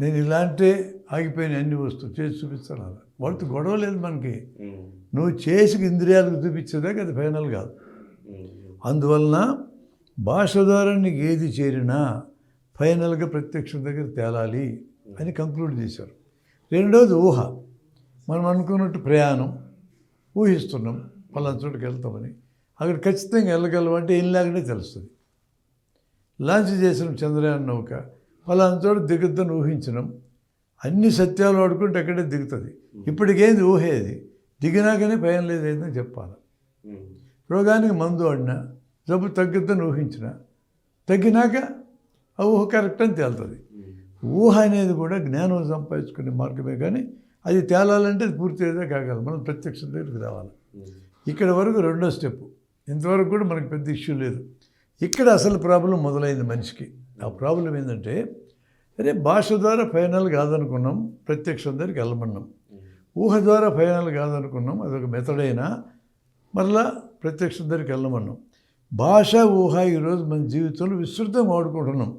నేను ఇలాంటి ఆగిపోయిన అన్ని వస్తువు చేసి చూపిస్తాను అలా. వాళ్ళతో గొడవ లేదు మనకి. నువ్వు చేసి ఇంద్రియాలకు చూపించేదాకా అది ఫైనల్ కాదు. అందువలన భాష ద్వారా నీకు ఏది చేరినా ఫైనల్గా ప్రత్యక్షం దగ్గర తేలాలి అని కంక్లూడ్ చేశారు. రెండోది ఊహ. మనం అనుకున్నట్టు ప్రయాణం ఊహిస్తున్నాం పలానా చోటుకి వెళ్తామని. అక్కడ ఖచ్చితంగా వెళ్ళగలమంటే వెళ్ళాకనే తెలుస్తుంది. లాంచ్ చేసిన చంద్రయాన్ నౌక పలానా చోట దిగుద్దని ఊహించడం అన్ని సత్యాలు వాడుకుంటే అక్కడే దిగుతుంది. ఇప్పటికేంది ఊహేది? దిగినాకనే భయం లేదని చెప్పాలి? రోగానికి మందు వాడినా జబ్బు తగ్గుద్దని ఊహించిన తగ్గినాక ఆ ఊహ కరెక్ట్ అని తేలుతుంది. ఊహ అనేది కూడా జ్ఞానం సంపాదించుకునే మార్గమే కానీ అది తేలాలంటే అది పూర్తిగా కాగలం. మనం ప్రత్యక్ష దగ్గరికి రావాలి. ఇక్కడ వరకు రెండో స్టెప్. ఇంతవరకు కూడా మనకి పెద్ద ఇష్యూ లేదు. ఇక్కడ అసలు ప్రాబ్లం మొదలైంది మనిషికి. ఆ ప్రాబ్లం ఏంటంటే అరే భాష ద్వారా ఫైనల్ కాదనుకున్నాం ప్రత్యక్షం దగ్గరికి వెళ్ళమన్నాం. ఊహ ద్వారా ఫైనల్ కాదనుకున్నాం అదొక మెథడ్ అయినా మరలా ప్రత్యక్షం దగ్గరికి వెళ్ళమన్నాం. భాష ఊహ ఈరోజు మన జీవితంలో విస్తృతంగా వాడుకుంటున్నాం.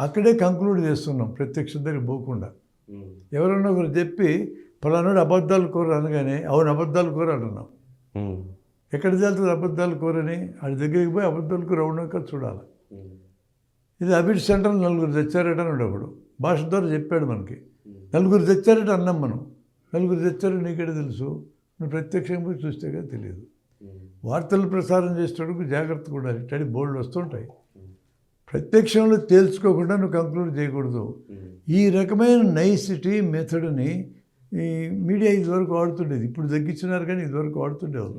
అక్కడే కంక్లూడ్ చేస్తున్నాం ప్రత్యక్షం దగ్గరికి పోకుండా. ఎవరన్నా ఒకరు చెప్పి ఫలానాడు అబద్ధాలు కూర అనగానే అవును అబద్ధాలు కూర అంటున్నాం. ఎక్కడ వెళ్తుంది అబద్ధాలు కూరని? ఆడి దగ్గరికి పోయి అబద్ధాలు కూర అవునాక చూడాలి. ఇది అబిడ్ సెంటర్ నలుగురు తెచ్చారట అని ఒకడు భాష ద్వారా చెప్పాడు మనకి. నలుగురు తెచ్చారట అన్నాం మనం. నలుగురు తెచ్చారు నీకెడ తెలుసు? నువ్వు ప్రత్యక్షంగా చూస్తే కదా తెలియదు. వార్తలు ప్రసారం చేసేటప్పుడు జాగ్రత్త కూడా. ఇట్లాంటి బోర్డులు వస్తుంటాయి. ప్రత్యక్షంలో తేల్చుకోకుండా నువ్వు కంక్లూడ్ చేయకూడదు. ఈ రకమైన నైసిటీ మెథడ్ని ఈ మీడియా ఇదివరకు వాడుతుండేది. ఇప్పుడు తగ్గించినారు కానీ ఇదివరకు వాడుతుండేవాళ్ళు.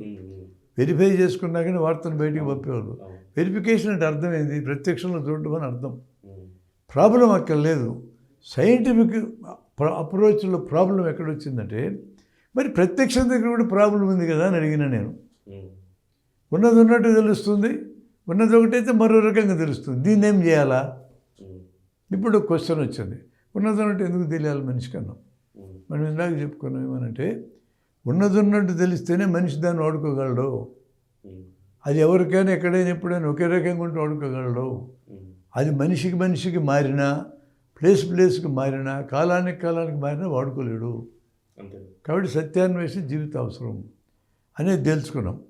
వెరిఫై చేసుకున్నా కానీ వార్తను బయటికి పంపేవాళ్ళు. వెరిఫికేషన్ అంటే అర్థం ఏంది? ప్రత్యక్షంలో చూడటం అని అర్థం. ప్రాబ్లం అక్కడ లేదు. సైంటిఫిక్ అప్రోచ్లో ప్రాబ్లం ఎక్కడ వచ్చిందంటే మరి ప్రత్యక్షం దగ్గర కూడా ప్రాబ్లం ఉంది కదా అని అడిగిన నేను. ఉన్నది ఉన్నట్టు తెలుస్తుంది. ఉన్నది ఒకటైతే మరో రకంగా తెలుస్తుంది. దీన్ని ఏం చేయాలా? ఇప్పుడు క్వశ్చన్ వచ్చింది. ఉన్నది ఉన్నట్టు ఎందుకు తెలియాలి మనిషికి అన్నాం మనం ఇందాక చెప్పుకున్నాం ఏమనంటే ఉన్నది ఉన్నట్టు తెలిస్తేనే మనిషి దాన్ని వాడుకోగలడు. అది ఎవరికైనా ఎక్కడైనా ఎప్పుడైనా ఒకే రకంగా ఉంటే వాడుకోగలడు. అది మనిషికి మనిషికి మారినా ప్లేస్ ప్లేస్కి మారినా కాలానికి కాలానికి మారినా వాడుకోలేడు. కాబట్టి సత్యాన్వేషణ జీవిత అవసరం అనేది తెలుసుకున్నాం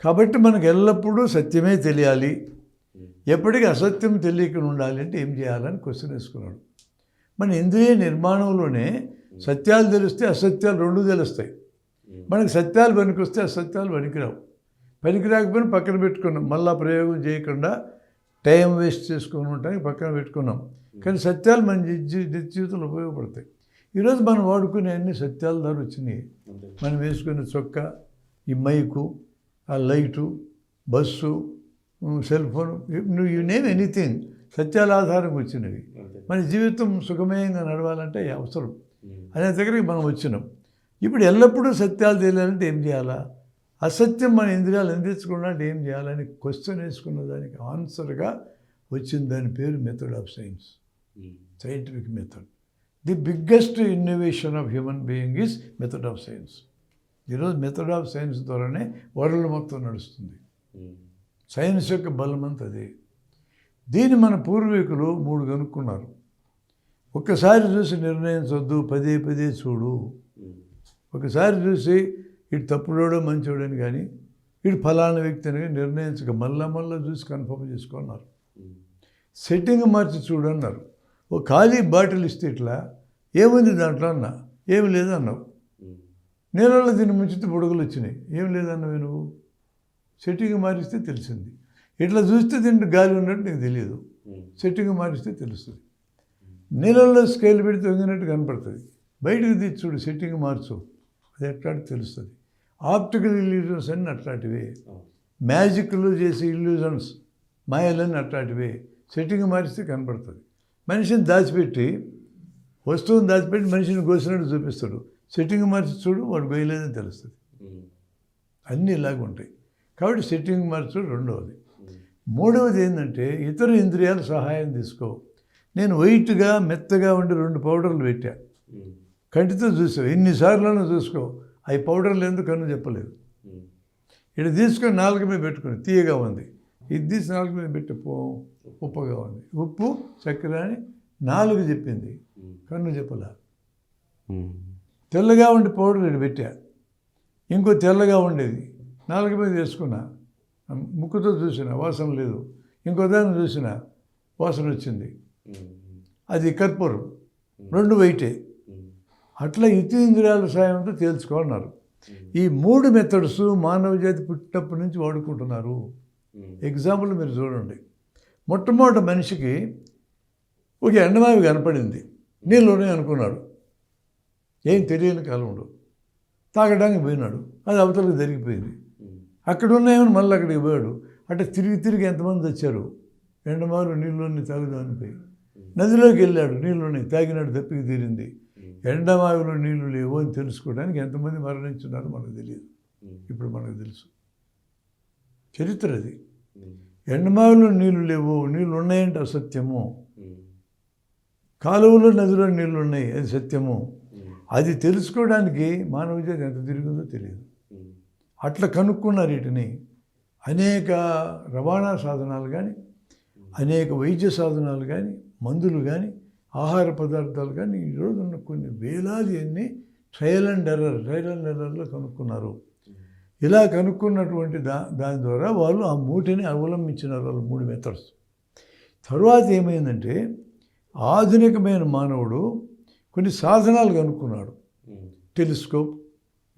కాబట్టి మనకు ఎల్లప్పుడూ సత్యమే తెలియాలి. ఎప్పటికీ అసత్యం తెలియకుండా ఉండాలి అంటే ఏం చేయాలని క్వశ్చన్ వేసుకున్నాడు. మన ఇంద్రియ నిర్మాణంలోనే సత్యాలు తెలిస్తే అసత్యాలు రెండు తెలుస్తాయి. మనకు సత్యాలు పనికొస్తే అసత్యాలు పనికిరావు పనికిరాకపోయినా పక్కన పెట్టుకున్నాం. మళ్ళా ప్రయోగం చేయకుండా టైం వేస్ట్ చేసుకుని ఉండటానికి పక్కన పెట్టుకున్నాం. కానీ సత్యాలు మన నిత్య జీవితంలో ఉపయోగపడతాయి. ఈరోజు మనం వాడుకునే అన్ని సత్యాల ద్వారా వచ్చినాయి. మనం వేసుకునే చొక్కా ఈ మైకు ఆ లైటు బస్సు సెల్ ఫోన్ నువ్వు యూ నేమ్ ఎనీథింగ్ సత్యాల ఆధారంగా వచ్చినవి. మన జీవితం సుఖమయంగా నడవాలంటే అవి అవసరం. అనే దగ్గరికి మనం వచ్చినాం. ఇప్పుడు ఎల్లప్పుడూ సత్యాలు తెలియాలంటే ఏం చేయాలా? అసత్యం మన ఇంద్రియాలు అందించకుండా ఏం చేయాలని క్వశ్చన్ వేసుకున్న దానికి ఆన్సర్గా వచ్చిన దాని పేరు method of science scientific method the biggest innovation of human being is method of science ఈరోజు మెథడ్ ఆఫ్ సైన్స్ ద్వారానే వరల్డ్ మొత్తం నడుస్తుంది. సైన్స్ యొక్క బలమంత అదే. దీన్ని మన పూర్వీకులు మూడు కనుక్కున్నారు. ఒక్కసారి చూసి నిర్ణయించవద్దు పదే పదే చూడు. ఒకసారి చూసి ఇటు తప్పుడోడో మంచోడని కానీ ఇటు ఫలానా వ్యక్తి అని కానీ నిర్ణయించక మళ్ళా మళ్ళీ చూసి కన్ఫర్మ్ చేసుకున్నారు. సెట్టింగ్ మార్చి చూడన్నారు. ఓ ఖాళీ బాటిల్ ఇస్తే ఇట్లా ఏముంది దాంట్లో అన్న? ఏమి లేదన్నావు. నీళ్ళలో దీన్ని ముంచితే బుడగలు వచ్చినాయి. ఏం లేదన్నావు నువ్వు? సెట్టింగ్ మారిస్తే తెలిసింది. ఇట్లా చూస్తే దీంట్లో గాలి ఉన్నట్టు నీకు తెలియదు. సెట్టింగ్ మారిస్తే తెలుస్తుంది. నీళ్ళల్లో స్కేల్ పెడితే వంగినట్టు కనపడుతుంది. బయటకు తీసి చూడు సెట్టింగ్ మార్చు. అది ఎట్లాంటి తెలుస్తుంది. ఆప్టికల్ ఇల్యూజన్స్ అన్నీ అట్లాంటివే. మ్యాజిక్లు చేసే ఇల్యూజన్స్ మాయలన్నీ అట్లాంటివే. సెట్టింగ్ మారిస్తే కనపడుతుంది. మనిషిని దాచిపెట్టి వస్తువుని దాచిపెట్టి మనిషిని కోసినట్టు చూపిస్తాడు. సెట్టింగ్ మార్చి చూడు వాడు గొయ్యలేదని తెలుస్తుంది. అన్నీ ఇలాగ ఉంటాయి. కాబట్టి సెట్టింగ్ మార్చడం రెండవది. మూడవది ఏంటంటే ఇతర ఇంద్రియాల సహాయం తీసుకో. నేను వైట్గా మెత్తగా ఉండి రెండు పౌడర్లు పెట్టా. కంటితో చూసావు ఎన్నిసార్లు చూసుకో. అవి పౌడర్లు ఎందుకు కన్ను చెప్పలేదు. ఇటు తీసుకొని నాలుగు మీద పెట్టుకుని తీయగా ఉంది. ఇది తీసి నాలుగు మీద పెట్టి పో ఉప్పుగా ఉంది. ఉప్పు చక్కెర అని నాలుగు చెప్పింది. కన్ను చెప్పలా. తెల్లగా ఉండి పౌడర్ ఇక్కడ పెట్టా. ఇంకో తెల్లగా ఉండేది. నాలుగు మీద వేసుకున్నా. ముక్కుతో చూసిన వాసన లేదు. ఇంకో దాన్ని చూసిన వాసన వచ్చింది. అది కర్పూరం. రెండు వైటే. అట్లా ఇతీంద్రియాల సాయంతో తేల్చుకోన్నారు ఈ మూడు మెథడ్స్ మానవ జాతి పుట్టినప్పటి నుంచి వాడుకుంటున్నారు. ఎగ్జాంపుల్ మీరు చూడండి. మొట్టమొదటి మనిషికి ఒక ఎండమావి కనపడింది. నీళ్ళలోనే అనుకున్నాడు. ఏం తెలియని కాలంలో తాగడానికి పోయినాడు. అది అవతలకు జరిగిపోయింది. అక్కడ ఉన్నాయని మళ్ళీ అక్కడికి పోయాడు. అంటే తిరిగి తిరిగి ఎంతమంది వచ్చారు? ఎండమారు నీళ్ళలోని తాగుదామని పోయి. నదిలోకి వెళ్ళాడు. నీళ్ళలోని తాగినాడు దప్పికి తీరింది. ఎండమావిలో నీళ్ళు లేవు అని తెలుసుకోవడానికి ఎంతమంది మరణించున్నారో మనకు తెలియదు. ఇప్పుడు మనకు తెలుసు. చరిత్ర అది. ఎండమావిలో నీళ్ళు లేవు నీళ్ళు ఉన్నాయంటే అసత్యము. కాలువలో నదిలో నీళ్ళు ఉన్నాయి అది సత్యము. అది తెలుసుకోవడానికి మానవ జాతి ఎంత తిరిగిందో తెలియదు. అట్లా కనుక్కున్నారు వీటిని. అనేక రవాణా సాధనాలు కానీ అనేక వైద్య సాధనాలు కానీ మందులు కానీ ఆహార పదార్థాలు కానీ ఈరోజు ఉన్న కొన్ని వేలాది అన్ని trial and error trial and ఎర్రర్లో కనుక్కున్నారు. ఇలా కనుక్కున్నటువంటి దా దాని ద్వారా వాళ్ళు ఆ మూటిని అవలంబించినారు వాళ్ళు మూడు మెథడ్స్ తరువాత ఏమైందంటే ఆధునికమైన మానవుడు కొన్ని సాధనాలు కనుక్కున్నాడు. ఉమ్. Telescope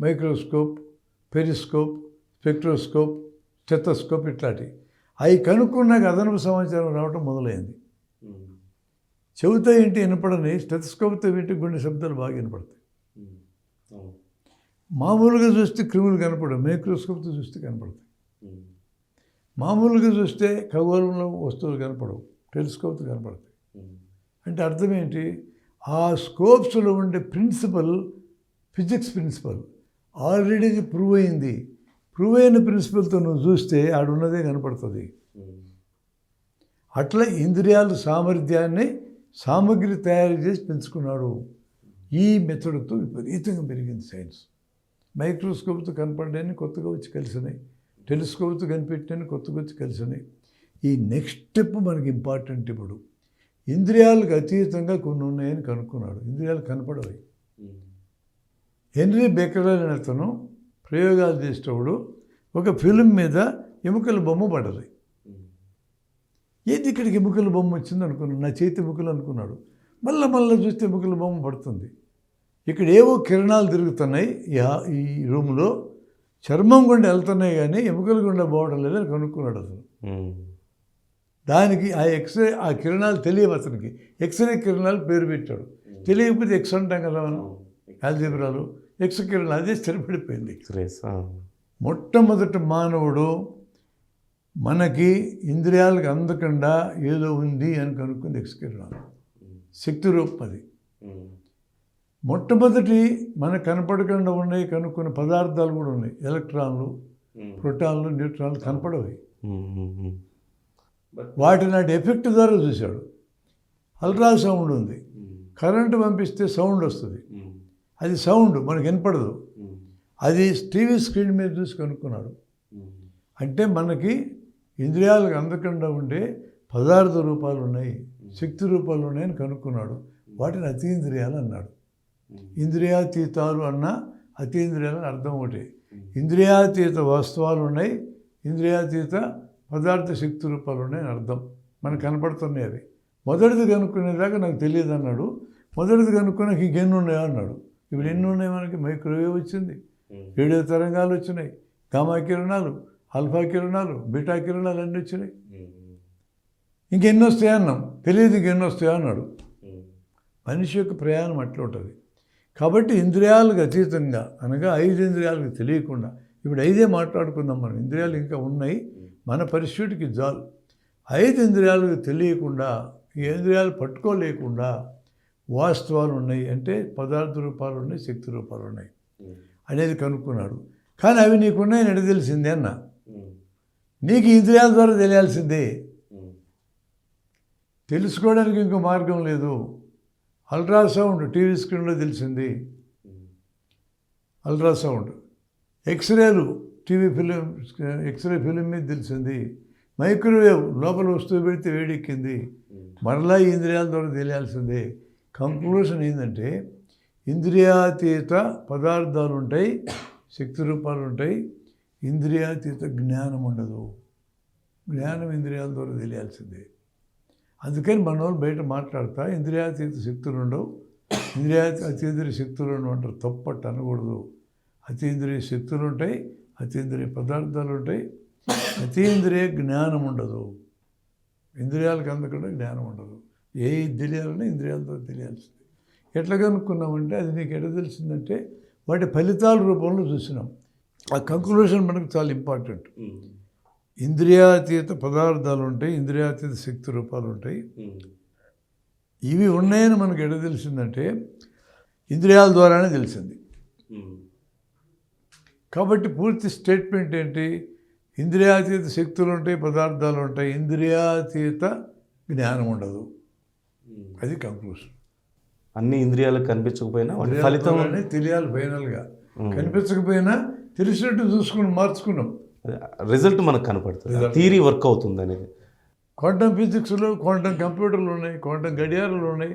microscope periscope spectroscope stethoscope ఇట్లాంటి అవి కనుక్కున్నాక అదనపు సమాచారం రావటం మొదలైంది. ఉమ్. చెబుతా ఏంటి వినపడని స్టెథోస్కోప్తో వింటే గుండె శబ్దాలు బాగా వినపడతాయి. అవును. మామూలుగా చూస్తే క్రిములు కనపడవు మైక్రోస్కోప్తో చూస్తే కనపడతాయి ఉమ్. మామూలుగా చూస్తే ఖగోళంలో వస్తువులు కనపడవు టెలిస్కోప్తో కనపడతాయి ఉమ్. అంటే అర్థం ఏంటి ఆ స్కోప్స్లో ఉండే principle physics principle already prove అయింది ప్రూవ్ అయిన ప్రిన్సిపల్తో నువ్వు చూస్తే ఆడున్నదే కనపడుతుంది. అట్లా ఇంద్రియాల సామర్థ్యాన్ని సామగ్రి తయారు చేసి పెంచుకున్నాడు. ఈ మెథడ్తో విపరీతంగా పెరిగింది సైన్స్. మైక్రోస్కోప్తో కనపడని కొత్తగా వచ్చి కలిసినాయి. టెలిస్కోప్తో కనిపెట్టని కొత్తగా వచ్చి కలిసినాయి. ఈ నెక్స్ట్ స్టెప్ మనకి ఇంపార్టెంట్ ఇప్పుడు. ఇంద్రియాలకు అతీతంగా కొన్ని ఉన్నాయని కనుక్కున్నాడు. ఇంద్రియాలు కనపడవి. హెన్రీ బెకరల్ అనే అతను ప్రయోగాలు చేసేటప్పుడు ఒక ఫిలిం మీద ఎముకల బొమ్మ పడ్డది ఏంది ఇక్కడికి ఎముకల బొమ్మ వచ్చింది అనుకున్నాడు. నా చేతి ఎముకలు అనుకున్నాడు. మళ్ళీ మళ్ళీ చూస్తే ఎముకల బొమ్మ పడుతుంది. ఇక్కడ ఏవో కిరణాలు తిరుగుతున్నాయి. ఈ రూమ్లో చర్మం గుండా వెళ్తున్నాయి కానీ ఎముకల గుండా పోవడం లేదని కనుక్కున్నాడు అతను. ఉమ్. దానికి ఆ ఎక్స్రే ఆ కిరణాలు తెలియవు అతనికి. ఎక్స్రే కిరణాలు పేరు పెట్టాడు. తెలియకపోతే ఎక్స్ అంటాం కదా మనం. ఆల్జీబ్రాలు ఎక్స్ కిరణాలు అదే స్థిరపడిపోయింది ఎక్స్రేస్. మొట్టమొదటి మానవుడు మనకి ఇంద్రియాలకు అందకుండా ఏదో ఉంది అని కనుక్కుంది ఎక్స్కిరణాలు శక్తి రూపది అది. మొట్టమొదటి మనకు కనపడకుండా ఉన్నాయి కనుక్కున్న పదార్థాలు కూడా ఉన్నాయి. ఎలక్ట్రాన్లు ప్రోటాన్లు న్యూట్రాన్లు కనపడవి. వాటి నాటి ఎఫెక్ట్ ద్వారా చూశాడు. అల్ట్రాసౌండ్ ఉంది. కరెంటు పంపిస్తే సౌండ్ వస్తుంది. అది సౌండ్ మనకు వినపడదు. అది టీవీ స్క్రీన్ మీద చూసి కనుక్కున్నాడు. అంటే మనకి ఇంద్రియాలకు అందకుండా ఉండే పదార్థ రూపాలు ఉన్నాయి శక్తి రూపాలు ఉన్నాయని కనుక్కున్నాడు. వాటిని అతీంద్రియాలు అన్నాడు. ఇంద్రియాతీతాలు అన్న అతీంద్రియాలు అర్థం ఒకటి. ఇంద్రియాతీత వస్తువులు ఉన్నాయి ఇంద్రియాతీత పదార్థ శక్తి రూపాలు ఉన్నాయని అర్థం. మనకు కనపడుతున్నాయి అవి. మొదటిది కనుక్కునేదాకా నాకు తెలియదు అన్నాడు. మొదటిది కనుక్కున్నాక ఇంకెన్ని ఉన్నాయో అన్నాడు. ఇప్పుడు ఎన్ని ఉన్నాయి మనకి? మైక్రోవేవ్ వచ్చింది. రేడియో తరంగాలు వచ్చినాయి. గామా కిరణాలు ఆల్ఫా కిరణాలు బీటా కిరణాలు అన్నీ వచ్చినాయి. ఇంకెన్ని వస్తాయా అన్నాం. తెలియదు ఇంకెన్ని వస్తాయా అన్నాడు. మనిషి యొక్క ప్రయాణం అట్లా ఉంటుంది. కాబట్టి ఇంద్రియాలకు అతీతంగా అనగా ఐదు ఇంద్రియాలకు తెలియకుండా ఇప్పుడు ఐదే మాట్లాడుకుందాం మనం. ఇంద్రియాలు ఇంకా ఉన్నాయి. మన పరిస్థితికి జాలు ఐదు ఇంద్రియాలకు తెలియకుండా ఈ ఇంద్రియాలు పట్టుకోలేకుండా వాస్తవాలు ఉన్నాయి అంటే పదార్థ రూపాలు ఉన్నాయి శక్తి రూపాలు ఉన్నాయి. అనేది కనుక్కున్నాడు. కానీ అవి నీకున్నాయని ఎడ తెలిసిందే అన్న. నీకు ఇంద్రియాల ద్వారా తెలియాల్సిందే. తెలుసుకోవడానికి ఇంకో మార్గం లేదు. అల్ట్రాసౌండ్ టీవీ స్క్రీన్లో తెలిసింది. అల్ట్రాసౌండ్. ఎక్స్రేలు టీవీ ఫిలిం ఎక్స్రే ఫిలిం మీద తెలిసింది. మైక్రోవేవ్ లోపల వస్తువు పెడితే వేడెక్కింది. మరలా ఇంద్రియాల ద్వారా తెలియాల్సిందే. కంక్లూషన్ ఏంటంటే ఇంద్రియాతీత పదార్థాలు ఉంటాయి శక్తి రూపాలు ఉంటాయి ఇంద్రియాతీత జ్ఞానం ఉండదు. జ్ఞానం ఇంద్రియాల ద్వారా తెలియాల్సిందే. అందుకని మన వాళ్ళు బయట మాట్లాడతా ఇంద్రియాతీత శక్తులు ఉండవు. ఇంద్రియా అతీంద్రియ శక్తులు ఉండవు తప్పట్టు అనకూడదు. అతీంద్రియ శక్తులు ఉంటాయి అతీంద్రియ పదార్థాలు ఉంటాయి. అతీంద్రియ జ్ఞానం ఉండదు. ఇంద్రియాలకు అందకుండా జ్ఞానం ఉండదు. ఏ తెలియాలన్నా ఇంద్రియాలతో తెలియాల్సింది. ఎట్లా కనుక్కున్నామంటే అది నీకు ఎట్లా తెలిసిందంటే వాటి ఫలితాల రూపంలో చూసినాం. ఆ కంక్లూషన్ మనకు చాలా ఇంపార్టెంట్. ఇంద్రియాతీత పదార్థాలు ఉంటాయి ఇంద్రియాతీత శక్తి రూపాలు ఉంటాయి. ఇవి ఉన్నాయని మనకు ఎట్లా తెలిసిందంటే ఇంద్రియాల ద్వారానే తెలిసింది. కాబట్టి పూర్తి స్టేట్మెంట్ ఏంటి ఇంద్రియాతీత శక్తులు ఉంటాయి పదార్థాలు ఉంటాయి ఇంద్రియాతీత జ్ఞానం ఉండదు. అది కంక్లూషన్ అన్ని ఇంద్రియాలకు కనిపించకపోయినా వాటి ఫలితం ఫలితం తెలియాలి ఫైనల్గా. కనిపించకపోయినా తెలిసినట్టు చూసుకుని మార్చుకున్నాం. రిజల్ట్ మనకు కనపడుతుంది. థీరీ వర్క్ అవుతుంది అనేది. క్వాంటమ్ ఫిజిక్స్లో క్వాంటమ్ కంప్యూటర్లు ఉన్నాయి క్వాంటమ్ గడియారాలు ఉన్నాయి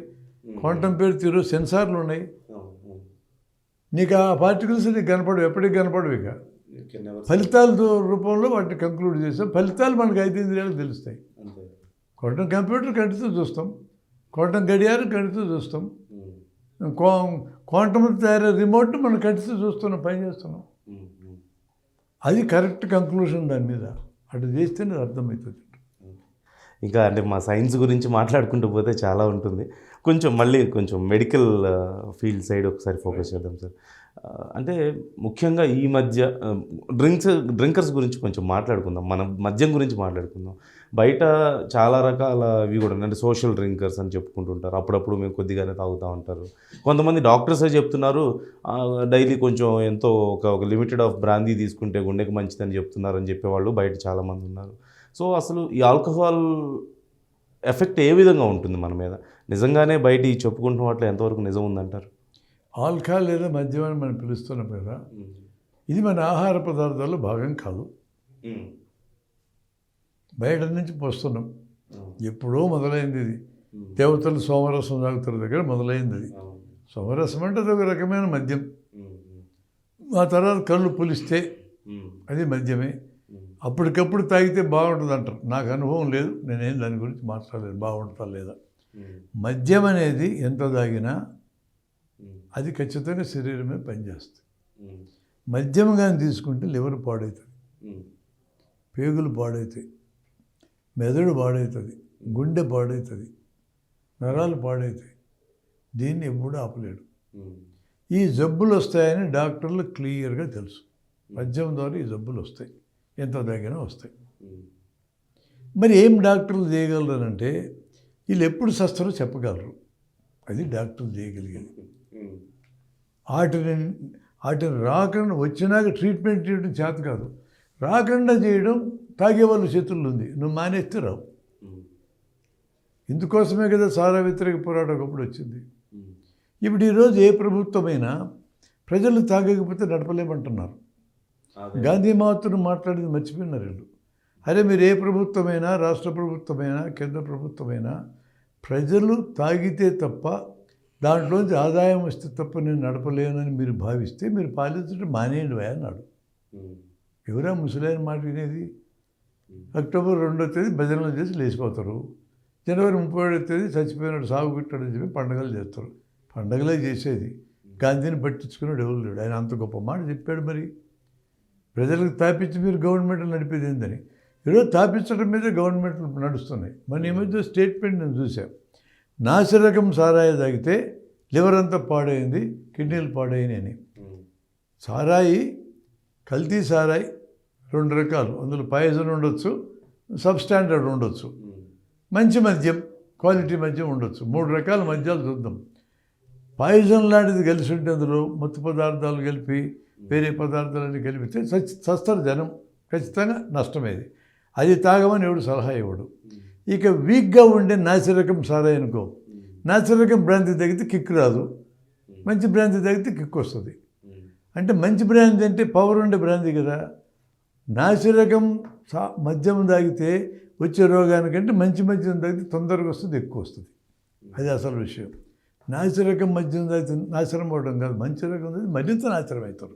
క్వాంటమ్ పేరు తీరు సెన్సార్లు ఉన్నాయి. నీకు ఆ పార్టికల్స్ నీకు కనపడవు ఎప్పటికీ కనపడవు ఇక. ఫలితాల రూపంలో వాటిని కంక్లూడ్ చేస్తాం. ఫలితాలు మనకు ఐదు ఇంద్రియాలకు తెలుస్తాయి. క్వాంటమ్ కంప్యూటర్ కంటితో చూస్తాం క్వాంటమ్ గడియారం కంటితో చూస్తాం. క్వాంటమ్ తయారయ్యే రిమోట్ మనం కంటితో చూస్తున్నాం పని చేస్తున్నాం. అది కరెక్ట్ కంక్లూషన్ దాని మీద. అటు చేస్తేనే అర్థమవుతుంది. ఇంకా అంటే మా సైన్స్ గురించి మాట్లాడుకుంటూ పోతే చాలా ఉంటుంది. కొంచెం మళ్ళీ కొంచెం మెడికల్ ఫీల్డ్ సైడ్ ఒకసారి ఫోకస్ చేద్దాం సార్. అంటే ముఖ్యంగా ఈ మధ్య డ్రింక్స్ డ్రింకర్స్ గురించి కొంచెం మాట్లాడుకుందాం. మనం మద్యం గురించి మాట్లాడుకుందాం. బయట చాలా రకాల ఇవి కూడా అంటే సోషల్ డ్రింకర్స్ అని చెప్పుకుంటుంటారు. అప్పుడప్పుడు మేము కొద్దిగానే తాగుతూ ఉంటారు. కొంతమంది డాక్టర్స్ చెప్తున్నారు. డైలీ కొంచెం ఎంతో ఒక ఒక లిమిటెడ్ ఆఫ్ బ్రాందీ తీసుకుంటే గుండెకి మంచిదని చెప్తున్నారు అని చెప్పేవాళ్ళు బయట చాలామంది ఉన్నారు. సో అసలు ఈ ఆల్కహాల్ ఎఫెక్ట్ ఏ విధంగా ఉంటుంది మన మీద? నిజంగానే బయట ఈ చెప్పుకుంటున్న వాటిలో ఎంతవరకు నిజం ఉందంటారు? ఆల్కహాల్ లేదా మద్యం అని మనం పిలుస్తున్నాం కదా. ఇది మన ఆహార పదార్థాల్లో భాగం కాదు. బయట నుంచి పోస్తున్నాం. ఎప్పుడో మొదలైంది ఇది. దేవతలు సోమరసం తాగుతారు దగ్గర మొదలైంది అది. సోమరసం అంటే అది ఒక రకమైన మద్యం. ఆ తర్వాత కళ్ళు పులిస్తే. అది మద్యమే. అప్పటికప్పుడు తాగితే బాగుంటుంది అంటారు నాకు అనుభవం లేదు నేనేం దాని గురించి మాట్లాడలేదు బాగుంటుందా లేదా. మద్యం అనేది ఎంత తాగినా. అది ఖచ్చితంగా శరీరమే పనిచేస్తుంది. మద్యం కానీ తీసుకుంటే లివర్ పాడవుతుంది. పేగులు పాడవుతాయి మెదడు పాడవుతుంది గుండె పాడవుతుంది నరాలు పాడవుతాయి దీన్ని ఎప్పుడూ ఆపలేడు. ఈ జబ్బులు వస్తాయని డాక్టర్లు క్లియర్గా తెలుసు. మద్యం ద్వారా ఈ జబ్బులు వస్తాయి. ఎంత తగ్గినా వస్తాయి. మరి ఏం డాక్టర్లు చేయగలరనంటే వీళ్ళు ఎప్పుడు సస్తారో చెప్పగలరు. అది డాక్టర్లు చేయగలిగేది. వాటిని వాటిని రాకుండా వచ్చినాక ట్రీట్మెంట్ చేయడం చేత కాదు రాకుండా చేయడం తాగే వాళ్ళ చేతుల్లో ఉంది నువ్వు మానేస్తే రావు. ఇందుకోసమే కదా సారా వ్యతిరేక పోరాటం ఒకప్పుడు వచ్చింది. ఇప్పుడు ఈరోజు ఏ ప్రభుత్వమైనా ప్రజలు తాగకపోతే నడపలేమంటున్నారు. గాంధీ మాత్రం మాట్లాడింది మర్చిపోయినారు వీళ్ళు అరే మీరు ఏ ప్రభుత్వమైనా రాష్ట్ర ప్రభుత్వమైనా కేంద్ర ప్రభుత్వమైనా ప్రజలు తాగితే తప్ప దాంట్లోంచి ఆదాయం వస్తే తప్ప నేను నడపలేనని మీరు భావిస్తే మీరు పాలించడం మానేయండి వా అన్నాడు. ఎవరా ముసలాయన మాట వినేది. అక్టోబర్ రెండో తేదీ భజనలు చేసి లేచిపోతారు. జనవరి ముప్పై ఏడో తేదీ చచ్చిపోయినాడు సాగు పెట్టాడని చెప్పి పండగలు చేస్తారు. పండగలే చేసేది. గాంధీని పట్టించుకున్నాడు ఎవరు లేడు. ఆయన అంత గొప్ప మాట చెప్పాడు మరి. ప్రజలకు తాపించి మీరు గవర్నమెంట్ నడిపేది ఏందని? ఈరోజు తాపించడం మీద గవర్నమెంట్లు నడుస్తున్నాయి. మన ఈ మధ్య స్టేట్మెంట్ నేను చూశాను. నాసిరకం సారాయి తాగితే లివర్ అంతా పాడైంది కిడ్నీలు పాడైనాయి అని సారాయి కల్తీ సారాయి రెండు రకాలు. అందులో పాయసం ఉండొచ్చు సబ్స్టాండర్డ్ ఉండొచ్చు. మంచి మద్యం క్వాలిటీ మద్యం ఉండొచ్చు. మూడు రకాల మద్యాలు చూద్దాం. పాయిజన్ లాంటిది కలిసి ఉంటే అందులో మత్తు పదార్థాలు కలిపి వేరే పదార్థాలన్నీ కలిపితే చచ్చి జనం ఖచ్చితంగా నష్టమేది. అది తాగమని ఎవడు సలహా ఇవ్వడు. ఇక వీక్గా ఉండే నాసిరకం సారా అనుకో. నాసిరకం బ్రాంతి తగ్గితే కిక్ రాదు. మంచి బ్రాంతి తగ్గితే కిక్ వస్తుంది. అంటే మంచి బ్రాంతి అంటే పవర్ ఉండే బ్రాంతి కదా. నాసిరకం సా మద్యం తాగితే వచ్చే రోగానికంటే మంచి మద్యం తాగితే తొందరగా వస్తుంది ఎక్కువ వస్తుంది. అది అసలు విషయం. నాసిరకం మద్యం తాగితే నాశనం అవడం కాదు. మంచి రకం తాగితే మరింత నాశనం అవుతారు.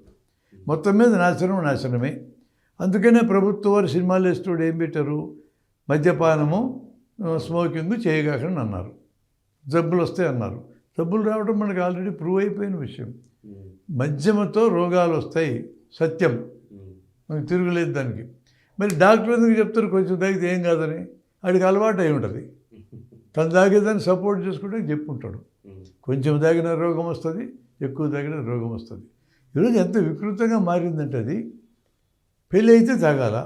మొత్తం మీద నాశనం నాశనమే. అందుకనే ప్రభుత్వ వారు సినిమాలు వేస్తుడు ఏం పెట్టారు? మద్యపానము స్మోకింగ్ చేయగాకండి అన్నారు. జబ్బులు వస్తాయి అన్నారు. జబ్బులు రావడం మనకు ఆల్రెడీ ప్రూవ్ అయిపోయిన విషయం. మద్యమతో రోగాలు వస్తాయి. సత్యం. మనకు తిరుగులేదు దానికి. మరి డాక్టర్ ఎందుకు చెప్తారు కొంచెం తాగితే ఏం కాదని? వాడికి అలవాటు అయి ఉంటుంది. తను తాగేదాన్ని సపోర్ట్ చేసుకుంటే చెప్పుంటాడు. ఉమ్, కొంచెం తాగిన రోగం వస్తుంది ఎక్కువ తాగిన రోగం వస్తుంది. ఈరోజు ఎంత వికృతంగా మారిందంటే అది. పెళ్ళి అయితే తాగాల?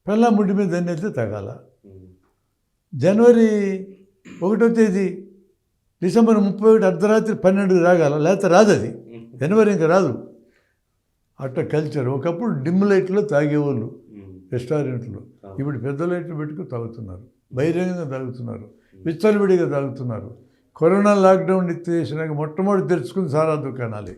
ఉమ్, పెళ్ళ ముడి మీద దాన్ని అయితే తాగాల. జనవరి ఒకటో తేదీ డిసెంబర్ ముప్పై ఒకటి అర్ధరాత్రి పన్నెండుకి రాగాల లేకపోతే రాదు అది జనవరి ఇంకా రాదు. అట్లా కల్చర్ ఒకప్పుడు డిమ్ లైట్లో తాగేవాళ్ళు రెస్టారెంట్లు. ఇప్పుడు పెద్ద లైట్లు పెట్టుకుని తాగుతున్నారు. బహిరంగంగా తాగుతున్నారు. విచ్చలవిడిగా తాగుతున్నారు. కరోనా లాక్డౌన్ ఎత్తివేసినాక మొట్టమొదటి తెరుచుకుని సారా దుకాణాలే.